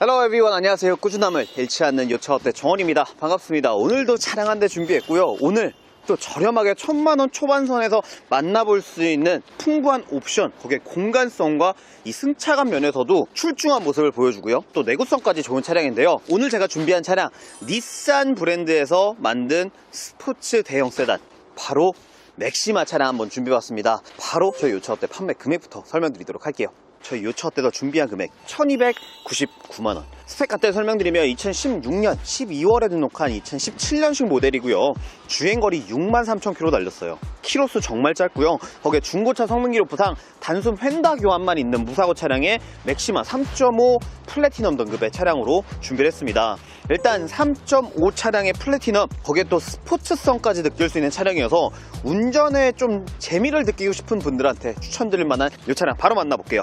헬로 에비원 안녕하세요. 꾸준함을 잃지 않는 요차업대 정원입니다. 반갑습니다. 오늘도 차량 한 대 준비했고요. 오늘 또 저렴하게 천만원 초반선에서 만나볼 수 있는 풍부한 옵션 거기에 공간성과 이 승차감 면에서도 출중한 모습을 보여주고요. 또 내구성까지 좋은 차량인데요. 오늘 제가 준비한 차량 닛산 브랜드에서 만든 스포츠 대형 세단 바로 맥시마 차량 한번 준비해봤습니다. 바로 저희 요차업대 판매 금액부터 설명드리도록 할게요 저희 요차 때도 준비한 금액 1299만원. 스펙 간단히 설명드리면 2016년 12월에 등록한 2017년식 모델이고요. 주행거리 6만 3천 킬로 달렸어요. 키로수 정말 짧고요. 거기에 중고차 성능 기록 부상 단순 휀다 교환만 있는 무사고 차량에 맥시마 3.5 플래티넘 등급의 차량으로 준비를 했습니다. 일단 3.5 차량의 플래티넘 거기에 또 스포츠성까지 느낄 수 있는 차량이어서 운전에 좀 재미를 느끼고 싶은 분들한테 추천드릴 만한 이 차량 바로 만나볼게요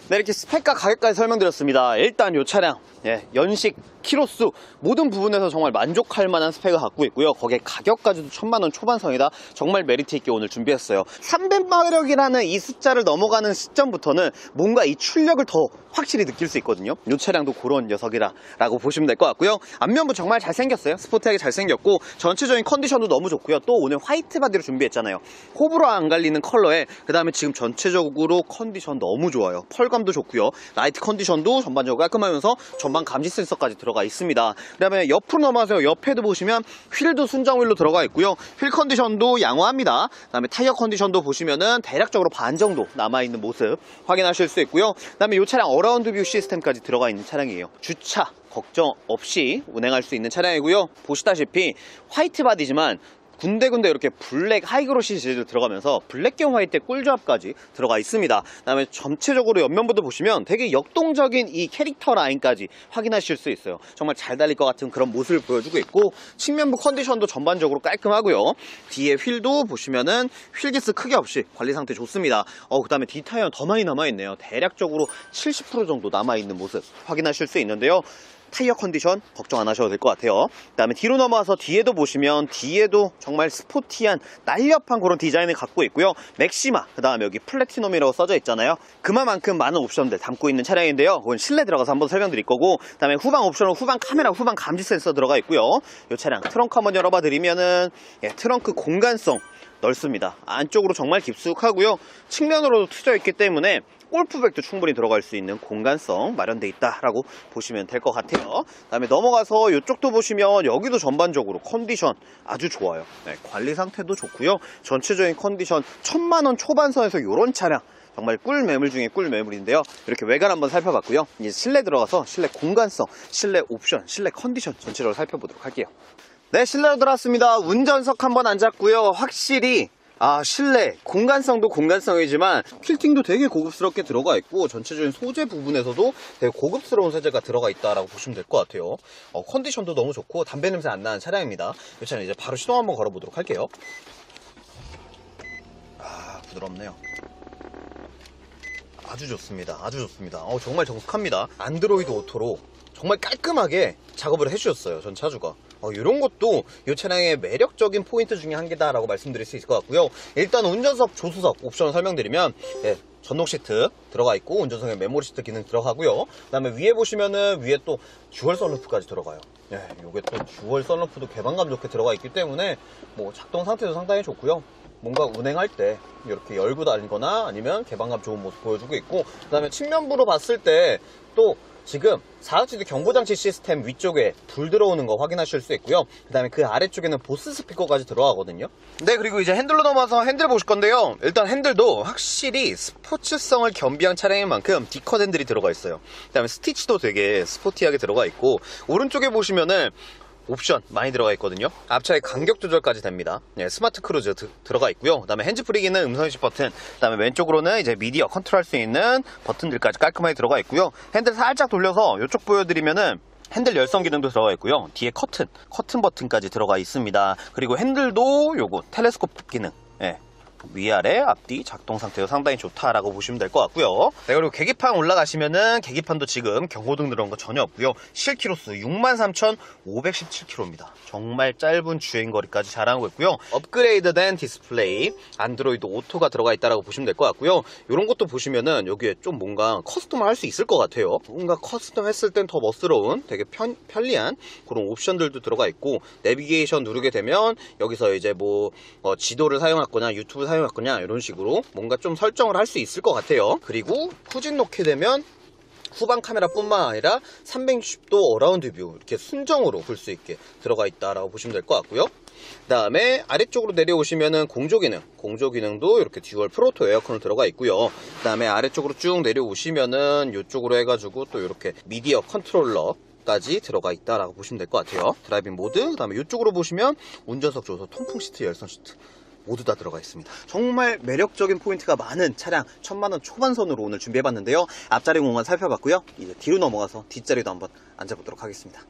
네, 이렇게 스펙과 가격까지 설명드렸습니다. 일단 이 차량, 예, 연식, 키로수 모든 부분에서 정말 만족할 만한 스펙을 갖고 있고요. 거기에 가격까지도 천만 원 초반선이다. 정말 메리트 있게 오늘 준비했어요. 300마력이라는 이 숫자를 넘어가는 시점부터는 뭔가 이 출력을 더 확실히 느낄 수 있거든요. 이 차량도 그런 녀석이라고 보시면 될 것 같고요. 앞면부 정말 잘생겼어요. 스포티하게 잘생겼고 전체적인 컨디션도 너무 좋고요. 또 오늘 화이트 바디로 준비했잖아요. 호불호 안 갈리는 컬러에 그 다음에 지금 전체적으로 컨디션 너무 좋아요. 펄감 도 좋고요. 라이트 컨디션도 전반적으로 깔끔하면서 전방 감지 센서까지 들어가 있습니다. 그 다음에 옆으로 넘어가세요. 옆에도 보시면 휠도 순정 휠로 들어가 있고요. 휠 컨디션도 양호합니다. 그 다음에 타이어 컨디션도 보시면은 대략적으로 반 정도 남아있는 모습 확인하실 수 있고요. 그 다음에 이 차량 어라운드 뷰 시스템까지 들어가 있는 차량이에요. 주차 걱정 없이 운행할 수 있는 차량이고요. 보시다시피 화이트 바디지만 군데군데 이렇게 블랙 하이그로시 재질 들어가면서 블랙경 화이트 꿀조합까지 들어가 있습니다. 그다음에 전체적으로 옆면부도 보시면 되게 역동적인 이 캐릭터 라인까지 확인하실 수 있어요. 정말 잘 달릴 것 같은 그런 모습을 보여주고 있고 측면부 컨디션도 전반적으로 깔끔하고요. 뒤에 휠도 보시면은 휠기스 크게 없이 관리 상태 좋습니다. 어 그다음에 뒤 타이어는 더 많이 남아 있네요. 대략적으로 70% 정도 남아 있는 모습 확인하실 수 있는데요. 타이어 컨디션 걱정 안 하셔도 될 것 같아요. 그 다음에 뒤로 넘어와서 뒤에도 보시면 뒤에도 정말 스포티한 날렵한 그런 디자인을 갖고 있고요. 맥시마, 그 다음에 여기 플래티넘이라고 써져 있잖아요. 그만큼 많은 옵션들 담고 있는 차량인데요. 그건 실내 들어가서 한번 설명드릴 거고 그 다음에 후방 옵션은 후방 카메라, 후방 감지 센서 들어가 있고요. 이 차량 트렁크 한번 열어봐 드리면은 예, 트렁크 공간성 넓습니다. 안쪽으로 정말 깊숙하고요. 측면으로도 트여 있기 때문에 골프백도 충분히 들어갈 수 있는 공간성 마련되어 있다라고 보시면 될 것 같아요. 다음에 넘어가서 이쪽도 보시면 여기도 전반적으로 컨디션 아주 좋아요. 네, 관리 상태도 좋고요. 전체적인 컨디션 천만 원 초반선에서 이런 차량 정말 꿀 매물 중에 꿀 매물인데요. 이렇게 외관 한번 살펴봤고요. 이제 실내 들어가서 실내 공간성, 실내 옵션, 실내 컨디션 전체적으로 살펴보도록 할게요. 네, 실내로 들어왔습니다. 운전석 한번 앉았고요. 확실히 아, 실내 공간성도 공간성이지만 퀼팅도 되게 고급스럽게 들어가 있고 전체적인 소재 부분에서도 되게 고급스러운 소재가 들어가 있다라고 보시면 될 것 같아요. 어, 컨디션도 너무 좋고 담배 냄새 안 나는 차량입니다. 이 차는 이제 바로 시동 한번 걸어보도록 할게요. 아, 부드럽네요. 아주 좋습니다. 아주 좋습니다. 어, 정말 정숙합니다. 안드로이드 오토로 정말 깔끔하게 작업을 해주셨어요. 전 차주가. 어, 이런 것도 이 차량의 매력적인 포인트 중에 한 개다라고 말씀드릴 수 있을 것 같고요. 일단 운전석 조수석 옵션을 설명드리면 예, 전동 시트 들어가 있고 운전석에 메모리 시트 기능 들어가고요. 그다음에 위에 보시면은 위에 또 듀얼 썬루프까지 들어가요. 예, 요게 또 듀얼 썬루프도 개방감 좋게 들어가 있기 때문에 뭐 작동 상태도 상당히 좋고요. 뭔가 운행할 때 이렇게 열고 다니거나 아니면 개방감 좋은 모습 보여주고 있고 그다음에 측면부로 봤을 때또 지금 4악지대 경보장치 시스템 위쪽에 불 들어오는 거 확인하실 수 있고요. 그 다음에 그 아래쪽에는 보스 스피커까지 들어가거든요. 네, 그리고 이제 핸들로 넘어와서 핸들 보실 건데요. 일단 핸들도 확실히 스포츠성을 겸비한 차량인 만큼 디컷 핸들이 들어가 있어요. 그 다음에 스티치도 되게 스포티하게 들어가 있고, 오른쪽에 보시면은 옵션 많이 들어가 있거든요. 앞차의 간격 조절까지 됩니다. 예, 스마트 크루즈 드- 들어가 있고요. 그 다음에 핸즈 프리기는 음성 인식 버튼. 그 다음에 왼쪽으로는 이제 미디어 컨트롤할 수 있는 버튼들까지 깔끔하게 들어가 있고요. 핸들 살짝 돌려서 이쪽 보여드리면은 핸들 열선 기능도 들어가 있고요. 뒤에 커튼, 커튼 버튼까지 들어가 있습니다. 그리고 핸들도 요거 텔레스콥 기능. 예, 위아래 앞뒤 작동 상태도 상당히 좋다라고 보시면 될 것 같고요. 네, 그리고 계기판 올라가시면은 계기판도 지금 경고등 들어온 거 전혀 없고요. 실키로수 63,517km입니다. 정말 짧은 주행거리까지 자랑하고 있고요. 업그레이드된 디스플레이, 안드로이드 오토가 들어가 있다라고 보시면 될 것 같고요. 이런 것도 보시면은 여기에 좀 뭔가 커스텀을 할수 있을 것 같아요. 뭔가 커스텀 했을 땐 더 멋스러운 되게 편, 편리한 그런 옵션들도 들어가 있고 내비게이션 누르게 되면 여기서 이제 뭐 어, 지도를 사용할 거냐 유튜브 사용할 거냐 이런 식으로 뭔가 좀 설정을 할 수 있을 것 같아요. 그리고 후진 놓게 되면 후방 카메라뿐만 아니라 360도 어라운드 뷰 이렇게 순정으로 볼 수 있게 들어가 있다라고 보시면 될 것 같고요. 그다음에 아래쪽으로 내려오시면은 공조 기능, 공조 기능도 이렇게 듀얼 프로토 에어컨으로 들어가 있고요. 그다음에 아래쪽으로 쭉 내려오시면은 이쪽으로 해가지고 또 이렇게 미디어 컨트롤러 까지 들어가 있다라고 보시면 될 것 같아요. 드라이빙 모드, 그다음에 이쪽으로 보시면 운전석 조서 통풍 시트, 열선 시트 모두 다 들어가 있습니다. 정말 매력적인 포인트가 많은 차량 천만원 초반선으로 오늘 준비해봤는데요. 앞자리 공간 살펴봤고요. 이제 뒤로 넘어가서 뒷자리도 한번 앉아보도록 하겠습니다.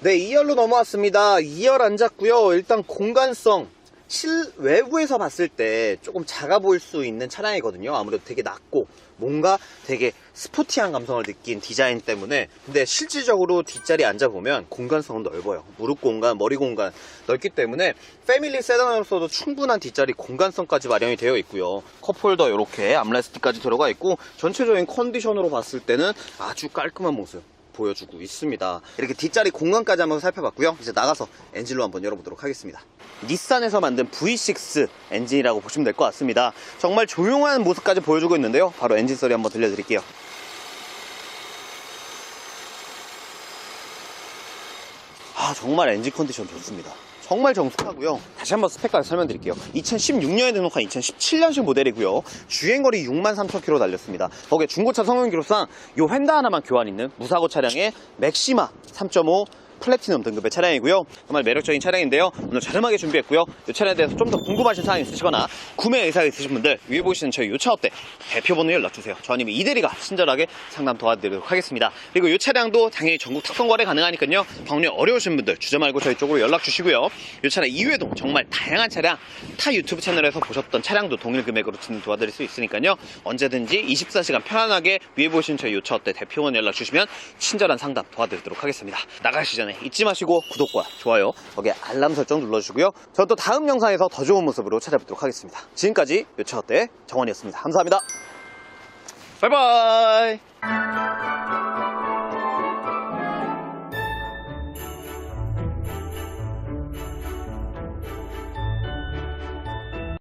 네, 2열로 넘어왔습니다. 2열 앉았고요. 일단 공간성 실외부에서 봤을 때 조금 작아 보일 수 있는 차량이거든요. 아무래도 되게 낮고 뭔가 되게 스포티한 감성을 느낀 디자인 때문에 근데 실질적으로 뒷자리에 앉아보면 공간성은 넓어요. 무릎 공간, 머리 공간 넓기 때문에 패밀리 세단으로서도 충분한 뒷자리 공간성까지 마련이 되어 있고요. 컵홀더 이렇게 암레스트까지 들어가 있고 전체적인 컨디션으로 봤을 때는 아주 깔끔한 모습 보여주고 있습니다. 이렇게 뒷자리 공간까지 한번 살펴봤고요. 이제 나가서 엔진로 한번 열어보도록 하겠습니다. 닛산에서 만든 V6 엔진이라고 보시면 될 것 같습니다. 정말 조용한 모습까지 보여주고 있는데요. 바로 엔진 소리 한번 들려드릴게요. 아 정말 엔진 컨디션 좋습니다. 정말 정숙하고요. 다시 한번 스펙까지 설명드릴게요. 2016년에 등록한 2017년식 모델이고요. 주행거리 63,000km 달렸습니다. 거기에 중고차 성능 기록상 요 휀다 하나만 교환 있는 무사고 차량의 맥시마 3.5 플래티넘 등급의 차량이고요. 정말 매력적인 차량인데요. 오늘 저렴하게 준비했고요. 이 차량에 대해서 좀 더 궁금하신 사항이 있으시거나 구매 의사가 있으신 분들 위에 보시는 저희 요차 업대 대표 번호 연락 주세요. 저님이 이대리가 친절하게 상담 도와드리도록 하겠습니다. 그리고 이 차량도 당연히 전국 특성 거래 가능하니까요. 경리 어려우신 분들 주저 말고 저희 쪽으로 연락 주시고요. 이 차량 이외에도 정말 다양한 차량 타 유튜브 채널에서 보셨던 차량도 동일 금액으로 도와드릴 수 있으니까요. 언제든지 24시간 편안하게 위에 보시는 저희 요차 업대 대표번 연락 주시면 친절한 상담 도와드리도록 하겠습니다. 나가시 전에 잊지 마시고 구독과 좋아요 거기에 알람 설정 눌러주시고요. 저는 또 다음 영상에서 더 좋은 모습으로 찾아뵙도록 하겠습니다. 지금까지 요차업대 정원이었습니다. 감사합니다. 바이바이